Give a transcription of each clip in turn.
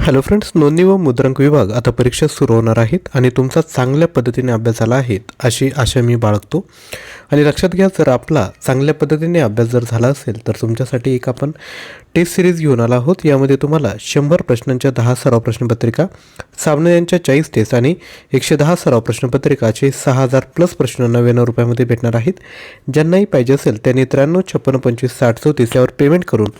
Hello friends नोंदणी व मुद्रांक विभाग आता परीक्षा सुरू होणार आहेत आणि तुमचा चांगल्या पद्धतीने अभ्यास झाला आहे अशी आशा मी बाळगतो. आणि लक्षात घ्या जर आपला चांगल्या पद्धतीने अभ्यास जर झाला असेल तर तुमच्यासाठी एक आपण टेस्ट सिरीज घेऊन आला आहोत. यामध्ये तुम्हाला शंभर प्रश्नांच्या दहा सराव प्रश्नपत्रिका सामने यांच्या चाळीस टेस्ट आणि एकशे दहा सराव प्रश्नपत्रिकाचे सहा हजार प्लस प्रश्न नव्याण्णव रुपयामध्ये भेटणार आहेत. ज्यांनाही पाहिजे असेल त्यांनी त्र्याण्णव छप्पन्न पंचवीस साठ चौतीस यावर पेमेंट करून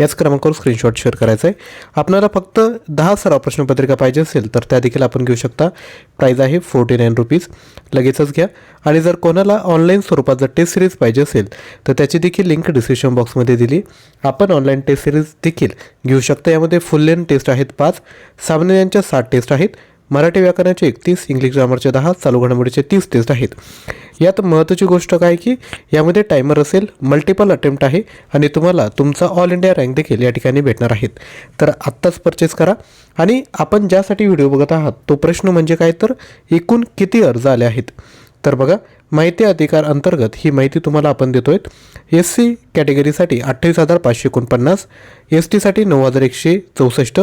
याच क्रमांकावर स्क्रीनशॉट शेअर करायचा आहे आपल्याला फक्त दहा सराव प्रश्नपत्रिका पाहिजे असेल तर त्या देखील आपण घेऊ शकता. प्राईज आहे फोर्टी नाईन रुपीज लगेचच घ्या. आणि जर कोणाला ऑनलाईन स्वरूपात जर टेस्ट सिरीज पाहिजे असेल तर त्याची देखील लिंक डिस्क्रिप्शन बॉक्समध्ये दिली. आपण ऑनलाईन टेस्ट सिरीज देखील घेऊ शकता. यामध्ये फुल लेन टेस्ट आहेत पाच. सामान्य यांच्या सात टेस्ट आहेत. मराठी व्याकरणाचे एकतीस इंग्लिश ग्रामरचे दहा चालू घडामोडीचे तीस टेस्ट आहेत. यात महत्त्वाची गोष्ट काय की यामध्ये टायमर असेल मल्टिपल अटेम्प्ट आहे आणि तुम्हाला तुमचा ऑल इंडिया रँक देखील या ठिकाणी भेटणार आहेत तर आत्ताच परचेस करा आणि आपण ज्यासाठी व्हिडिओ बघत आहात तो प्रश्न म्हणजे काय? तर एकूण किती अर्ज आले आहेत? तर बघा माहिती अधिकार अंतर्गत ही माहिती तुम्हाला आपण देतो आहेत एस सी कॅटेगरीसाठी अठ्ठावीस हजार पाचशे एकोणपन्नास एस टीसाठी नऊ हजार एकशे चौसष्ट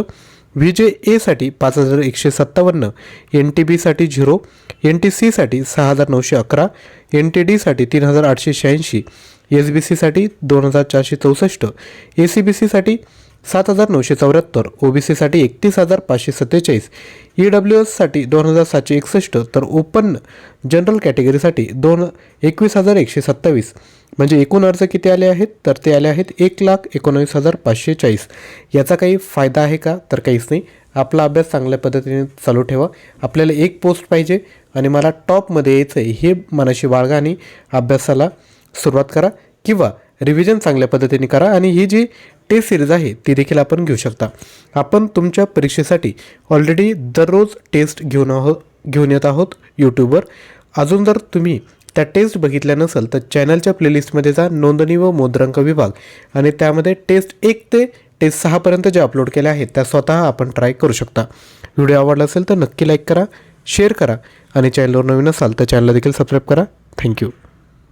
व्ही जे एसाठी पाच हजार एकशे सत्तावन्न एन टी बीसाठी झिरो एन टी सीसाठी सहा हजार नऊशे अकरा एन टी डीसाठी तीन हजार आठशे शहाऐंशी एस बी सीसाठी दोन हजार चारशे चौसष्ट ए सी बी सीसाठी सात हजार नऊशे चौऱ्याहत्तर ओ बी सीसाठी एकतीस हजार पाचशे सत्तेचाळीस ई डब्ल्यू एससाठी दोन हजार सातशे एकसष्ट तर ओपन जनरल कॅटेगरीसाठी दोन एकवीस हजार एकशे सत्तावीस. म्हणजे एकूण अर्ज किती आले आहेत? तर ते आले आहेत एक लाख एकोणावीस हजार पाचशे चाळीस. याचा काही फायदा आहे का? तर काहीच नाही. आपला अभ्यास चांगल्या पद्धतीने चालू ठेवा. आपल्याला एक पोस्ट पाहिजे आणि मला टॉपमध्ये यायचं आहे हे मनाशी बाळगा आणि अभ्यासाला सुरुवात करा. किंवा रिव्हिजन चांगल्या पद्धतीने करा आणि ही जी टेस्ट सिरीज आहे ती देखील आपण घेऊ शकता. आपण तुमच्या परीक्षेसाठी ऑलरेडी दररोज टेस्ट घेऊन आहोत घेऊन येत आहोत यूट्यूबवर अजून जर तुम्ही त्या टेस्ट बघितल्या नसेल तर चॅनलच्या प्लेलिस्टमध्ये जा नोंदणी व मुद्रांक विभाग. आणि त्यामध्ये टेस्ट एक ते टेस्ट सहापर्यंत जे अपलोड केल्या आहेत त्या स्वतः आपण ट्राय करू शकता. व्हिडिओ आवडला असेल तर नक्की लाईक करा शेअर करा. आणि चॅनलवर नवीन असाल तर चॅनलला देखील सबस्क्राईब करा. थँक्यू